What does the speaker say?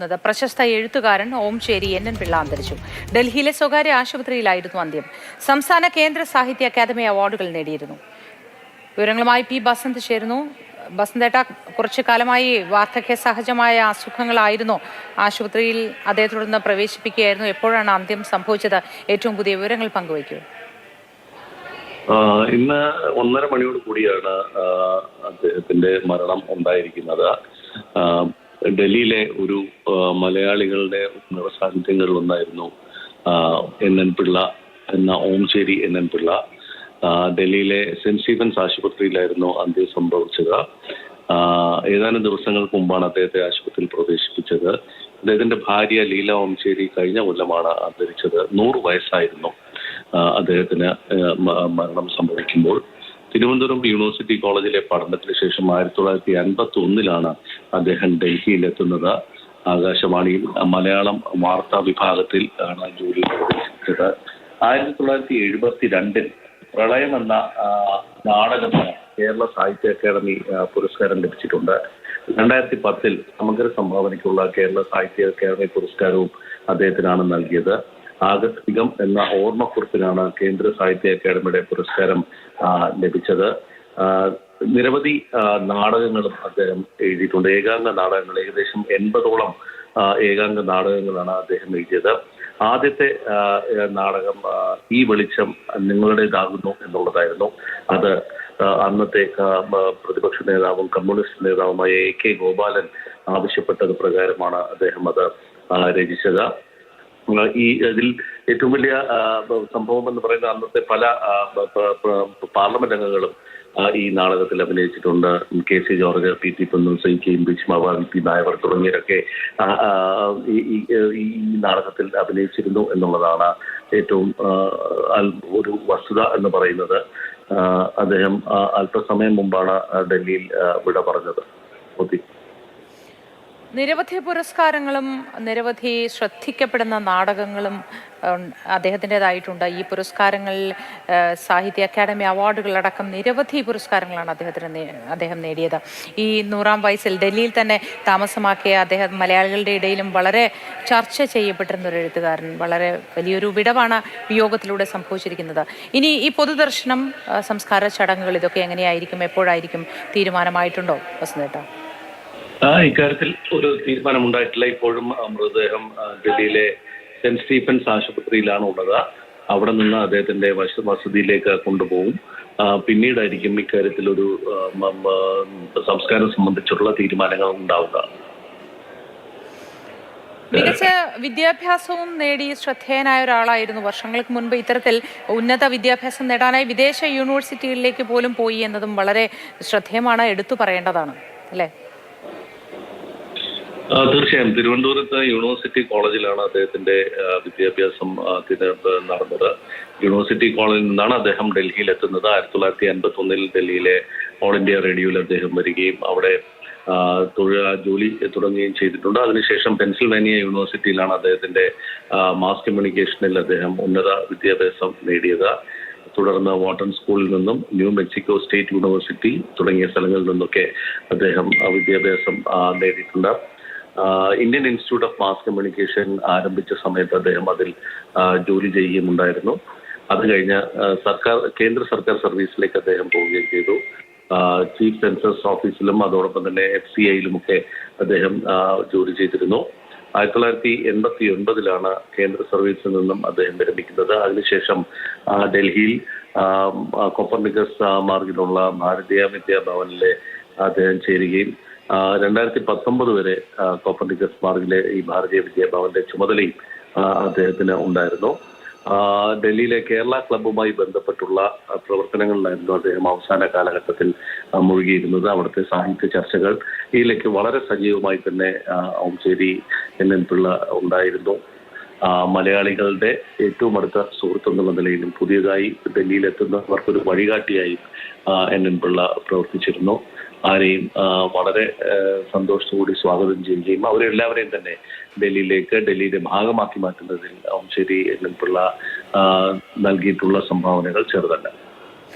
ത് പ്രശസ്ത എഴുത്തുകാരൻ ഓംചേരി എൻ എൻ പിള്ള അന്തരിച്ചു. ഡൽഹിയിലെ സ്വകാര്യ ആശുപത്രിയിലായിരുന്നു അന്ത്യം. സംസ്ഥാന കേന്ദ്ര സാഹിത്യ അക്കാദമി അവാർഡുകൾ നേടിയിരുന്നു. വിവരങ്ങളുമായി പി ബസന്ത് ചേരുന്നു. ബസന്തേട്ട കുറച്ചു കാലമായി വാർദ്ധക്യ സഹജമായ അസുഖങ്ങളായിരുന്നു ആശുപത്രിയിൽ അതേ തുടർന്ന് പ്രവേശിപ്പിക്കുകയായിരുന്നു. എപ്പോഴാണ് അന്ത്യം സംഭവിച്ചത്? ഏറ്റവും പുതിയ വിവരങ്ങൾ പങ്കുവയ്ക്കൂ. ഇന്ന് ഒന്നര മണിയോട് കൂടിയാണ് അദ്ദേഹത്തിന്റെ മരണം ഉണ്ടായിരിക്കുന്നത്. ഡൽഹിയിലെ ഒരു മലയാളികളുടെ നിറസാന്നിധ്യങ്ങളിൽ ഒന്നായിരുന്നു എൻ എൻ പിള്ള എന്ന ഓംശേരി എൻ എൻ പിള്ള. ഡൽഹിയിലെ സെന്റ് സ്റ്റീഫൻസ് ആശുപത്രിയിലായിരുന്നു അന്ത്യം സംഭവിച്ചത്. ഏതാനും ദിവസങ്ങൾക്ക് മുമ്പാണ് അദ്ദേഹത്തെ ആശുപത്രിയിൽ പ്രവേശിപ്പിച്ചത്. അദ്ദേഹത്തിന്റെ ഭാര്യ ലീല ഓംശേരി കഴിഞ്ഞ കൊല്ലമാണ് അന്തരിച്ചത്. നൂറ് വയസ്സായിരുന്നു അദ്ദേഹത്തിന് മരണം സംഭവിക്കുമ്പോൾ. തിരുവനന്തപുരം യൂണിവേഴ്സിറ്റി കോളേജിലെ പഠനത്തിന് ശേഷം ആയിരത്തി തൊള്ളായിരത്തി അൻപത്തി ഒന്നിലാണ് അദ്ദേഹം ഡൽഹിയിൽ എത്തുന്നത് ആകാശവാണിയിൽ മലയാളം വാർത്താ വിഭാഗത്തിൽ ആണ് ജോലി പ്രവേശിച്ചത് ആയിരത്തി തൊള്ളായിരത്തി എഴുപത്തി രണ്ടിൽ പ്രളയം എന്ന നാടകത്തിന് കേരള സാഹിത്യ അക്കാദമി പുരസ്കാരം ലഭിച്ചിട്ടുണ്ട്. രണ്ടായിരത്തി പത്തിൽ സമഗ്ര സംഭാവനയ്ക്കുള്ള കേരള സാഹിത്യ അക്കാദമി പുരസ്കാരവും അദ്ദേഹത്തിനാണ് നൽകിയത്. ആകസ്മികം എന്ന ഓർമ്മക്കുറിപ്പിനാണ് കേന്ദ്ര സാഹിത്യ അക്കാദമിയുടെ പുരസ്കാരം ലഭിച്ചത്. നിരവധി നാടകങ്ങളും അദ്ദേഹം എഴുതിയിട്ടുണ്ട്. ഏകാംഗ നാടകങ്ങൾ ഏകദേശം എൺപതോളം ഏകാംഗ നാടകങ്ങളാണ് അദ്ദേഹം എഴുതിയത്. ആദ്യത്തെ നാടകം ഈ വെളിച്ചം നിങ്ങളുടേതാകുന്നു എന്നുള്ളതായിരുന്നു. അത് അന്നത്തെ പ്രതിപക്ഷ നേതാവും കമ്മ്യൂണിസ്റ്റ് നേതാവുമായ എ കെ ഗോപാലൻ ആവശ്യപ്പെട്ടത് പ്രകാരമാണ് അദ്ദേഹം അത് രചിച്ചത്. ഈ ഇതിൽ ഏറ്റവും വലിയ സംഭവം എന്ന് പറയുന്ന അന്നത്തെ പല പാർലമെന്റ് അംഗങ്ങളും ഈ നാടകത്തിൽ അഭിനയിച്ചിട്ടുണ്ട്. K C George P T Ponnoose K M ഭീഷ്മാവ V P നായവർ തുടങ്ങിയവരൊക്കെ ഈ നാടകത്തിൽ അഭിനയിച്ചിരുന്നു എന്നുള്ളതാണ് ഏറ്റവും ഒരു വസ്തുത എന്ന് പറയുന്നത്. അദ്ദേഹം അല്പസമയം മുമ്പാണ് ഡൽഹിയിൽ വിട പറഞ്ഞത്. മോദി നിരവധി പുരസ്കാരങ്ങളും നിരവധി ശ്രദ്ധിക്കപ്പെടുന്ന നാടകങ്ങളും അദ്ദേഹത്തിന്റെതായിട്ടുണ്ട്. ഈ പുരസ്കാരങ്ങളിൽ സാഹിത്യ അക്കാദമി അവാർഡുകളടക്കം നിരവധി പുരസ്കാരങ്ങളാണ് അദ്ദേഹത്തിന് അദ്ദേഹം നേടിയത്. ഈ നൂറാം വയസ്സിൽ ഡൽഹിയിൽ തന്നെ താമസമാക്കിയ അദ്ദേഹം മലയാളികളുടെ ഇടയിലും വളരെ ചർച്ച ചെയ്യപ്പെട്ടിരുന്ന ഒരു എഴുത്തുകാരൻ. വളരെ വലിയൊരു വിടവാണ് വിയോഗത്തിലൂടെ സംഭവിച്ചിരിക്കുന്നത്. ഇനി ഈ പൊതുദർശനം സംസ്കാര ചടങ്ങുകൾ ഇതൊക്കെ എങ്ങനെയായിരിക്കും എപ്പോഴായിരിക്കും തീരുമാനമായിട്ടുണ്ടോ വസന്തേട്ട? ആ ഇക്കാര്യത്തിൽ ഒരു തീരുമാനം ഉണ്ടായിട്ടില്ല ഇപ്പോഴും മൃതദേഹം ഡൽഹിയിലെ സെന്റ് സ്റ്റീഫൻസ് ആശുപത്രിയിലാണ് ഉള്ളത്. അവിടെ നിന്ന് അദ്ദേഹത്തിന്റെ വസ വസതിയിലേക്ക് കൊണ്ടുപോകും. പിന്നീടായിരിക്കും ഇക്കാര്യത്തിൽ ഒരു സംസ്കാരം സംബന്ധിച്ചുള്ള തീരുമാനങ്ങൾ ഉണ്ടാവുക. മികച്ച വിദ്യാഭ്യാസവും നേടി ശ്രദ്ധേയനായ ഒരാളായിരുന്നു. വർഷങ്ങൾക്ക് മുൻപ് ഇത്തരത്തിൽ ഉന്നത വിദ്യാഭ്യാസം നേടാനായി വിദേശ യൂണിവേഴ്സിറ്റികളിലേക്ക് പോലും പോയി എന്നതും വളരെ ശ്രദ്ധേയമാണ് എടുത്തു പറയേണ്ടതാണ്. അല്ലേ? തീർച്ചയായും. തിരുവനന്തപുരത്ത് യൂണിവേഴ്സിറ്റി കോളേജിലാണ് അദ്ദേഹത്തിന്റെ വിദ്യാഭ്യാസം നടന്നത്. യൂണിവേഴ്സിറ്റി കോളേജിൽ നിന്നാണ് അദ്ദേഹം ഡൽഹിയിൽ എത്തുന്നത് ആയിരത്തി തൊള്ളായിരത്തി അൻപത്തി ഒന്നിൽ ഡൽഹിയിലെ ഓൾ ഇന്ത്യ റേഡിയോയിൽ അദ്ദേഹം വരികയും അവിടെ തൊഴിൽ ജോലി തുടങ്ങുകയും ചെയ്തിട്ടുണ്ട്. അതിനുശേഷം പെൻസിൽവാനിയ യൂണിവേഴ്സിറ്റിയിലാണ് അദ്ദേഹത്തിന്റെ മാസ് കമ്മ്യൂണിക്കേഷനിൽ അദ്ദേഹം ഉന്നത വിദ്യാഭ്യാസം നേടിയത്. തുടർന്ന് വാട്ടൺ സ്കൂളിൽ നിന്നും ന്യൂ മെക്സിക്കോ സ്റ്റേറ്റ് യൂണിവേഴ്സിറ്റി തുടങ്ങിയ സ്ഥലങ്ങളിൽ നിന്നൊക്കെ അദ്ദേഹം വിദ്യാഭ്യാസം നേടിയിട്ടുണ്ട്. Indian Institute of Mass Communication ആരംഭിച്ച സമയത്ത് അദ്ദേഹം അതിൽ ജോലി ചെയ്യുകയുമുണ്ടായിരുന്നു. അത് കഴിഞ്ഞ് സർക്കാർ കേന്ദ്ര സർക്കാർ സർവീസിലേക്ക് അദ്ദേഹം പോവുകയും ചെയ്തു. ചീഫ് സെൻസസ് ഓഫീസിലും അതോടൊപ്പം തന്നെ എഫ് സി ഐയിലുമൊക്കെ അദ്ദേഹം ജോലി ചെയ്തിരുന്നു. ആയിരത്തി തൊള്ളായിരത്തി എൺപത്തി ഒൻപതിലാണ് കേന്ദ്ര സർവീസിൽ നിന്നും അദ്ദേഹം വിരമിക്കുന്നത്. അതിനുശേഷം ഡൽഹിയിൽ കൊപ്പർണിക്കസ് മാർഗിലുള്ള ഭാരതീയ വിദ്യാഭവനിലെ അദ്ദേഹം ചേരുകയും രണ്ടായിരത്തി പത്തൊമ്പത് വരെ കോപ്പർണിക്കസ് മാർഗിലെ ഈ ഭാരതീയ വിദ്യാഭവന്റെ ചുമതലയും അദ്ദേഹത്തിന് ഉണ്ടായിരുന്നു. ഡൽഹിയിലെ കേരള ക്ലബ്ബുമായി ബന്ധപ്പെട്ടുള്ള പ്രവർത്തനങ്ങളിലായിരുന്നു അദ്ദേഹം അവസാന കാലഘട്ടത്തിൽ മുഴുകിയിരുന്നത്. അവിടുത്തെ സാഹിത്യ ചർച്ചകൾ ഇതിലേക്ക് വളരെ സജീവമായി തന്നെ ഓംശേരി എൻ എൻ പിള്ള ഉണ്ടായിരുന്നു. മലയാളികളുടെ ഏറ്റവും അടുത്ത സുഹൃത്ത് എന്നുള്ള നിലയിലും പുതിയതായി ഡൽഹിയിൽ എത്തുന്നവർക്കൊരു വഴികാട്ടിയായി എൻ എൻ പിള്ള പ്രവർത്തിച്ചിരുന്നു. ആരെയും വളരെ സന്തോഷത്തോടുകൂടി സ്വാഗതം ചെയ്യുകയും അവരെല്ലാവരെയും തന്നെ ഡൽഹിയിലേക്ക് ഡൽഹിയുടെ ഭാഗമാക്കി മാറ്റുന്നതിൽ ഓംശേരി എന്നും പിള്ള നൽകിയിട്ടുള്ള സംഭാവനകൾ ചെറുതല്ല.